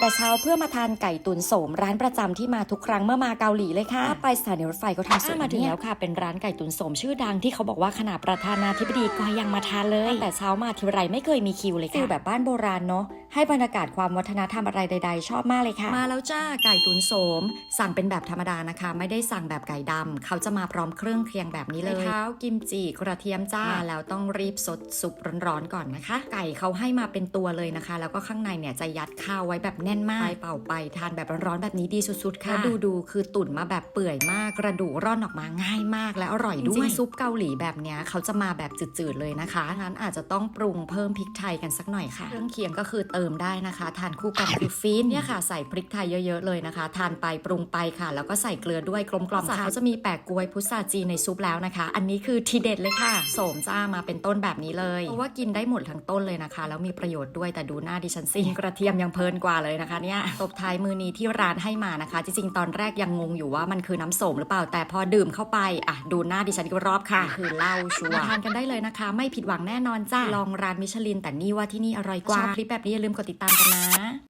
แต่เช้าเพื่อมาทานไก่ตุ๋นโสม ร้านประจำที่มาทุกครั้งเมื่อมาเกาหลีเลยค่ะถ้าไปสถานีรถไฟก็ทำสวยมาถึงแล้วค่ะ เป็นร้านไก่ตุ๋นโสมชื่อดังที่เขาบอกว่าขนาดประธานาธิบดีก็ยังมาทานเลย แต่เช้ามาทีไรไม่เคยมีคิวเลยค่ะฟิลแบบบ้านโบราณเนาะให้บรรยากาศความวัฒนธรรมอะไรใด ๆ ชอบมากเลยค่ะ มาแล้วจ้าไก่ตุ๋นโสม สั่งเป็นแบบธรรมดานะคะ ไม่ได้สั่งแบบไก่ดำเขาจะมาพร้อมเครื่องเคียงแบบนี้เลยข้าวกิมจิกระเทียมจ้ามาแล้วต้องรีบสดสุกร้อนๆก่อนนะคะ ไก่เขาให้มาเป็นตัวเลยนะคะ แล้วก็ข้างในเนี่ยจะยัดข้าวไว้แบบแน่นมากไปเป่าไปทานแบบร้อนๆแบบนี้ดีสุดๆค่ะแล้วดูดูๆคือตุ๋นมาแบบเปื่อยมากกระดูกร่อนออกมาง่ายมากและอร่อยด้วยจริงๆซุปเกาหลีแบบเนี้ยเขาจะมาแบบจืดๆเลยนะคะงั้นอาจจะต้องปรุงเพิ่มพริกไทยกันสักหน่อยค่ะเครื่องเคียงก็คือเติมได้นะคะ ทานคู่กับคือฟินเนี่ยค่ะใส่พริกไทยเยอะๆเลยนะคะ ทานไปปรุงไปค่ะ แล้วก็ใส่เกลือด้วยกลมกล่อมค่ะเขาจะมีแปะกล้วยพุทราจีนในซุปแล้วนะคะ อันนี้คือทีเด็ดเลยค่ะโสมจ้ามาเป็นต้นแบบนี้เลยเพราะว่ากินได้หมดทั้งต้นเลยนะคะ แล้วมีประโยชน์ด้วยแต่ดูหน้าดิฉันสิกระเทียมยังเพลินกว่าเลยนะคะเนี่ยตบท้ายมือนี้ที่ร้านให้มานะคะ จริงๆตอนแรกยังงงอยู่ว่ามันคือน้ำโสมหรือเปล่าแต่พอดื่มเข้าไปอะดูหน้าดิฉันอีกรอบค่ะ คือเหล้าชัวร์ทานกันได้เลยนะคะ ไม่ผิดหวังแน่นอนจ้าลองร้านมิชลินแต่นี่ว่าที่นี่อร่อยกว่าชอบคลิปแบบนี้อย่าลืมกดติดตามกันนะ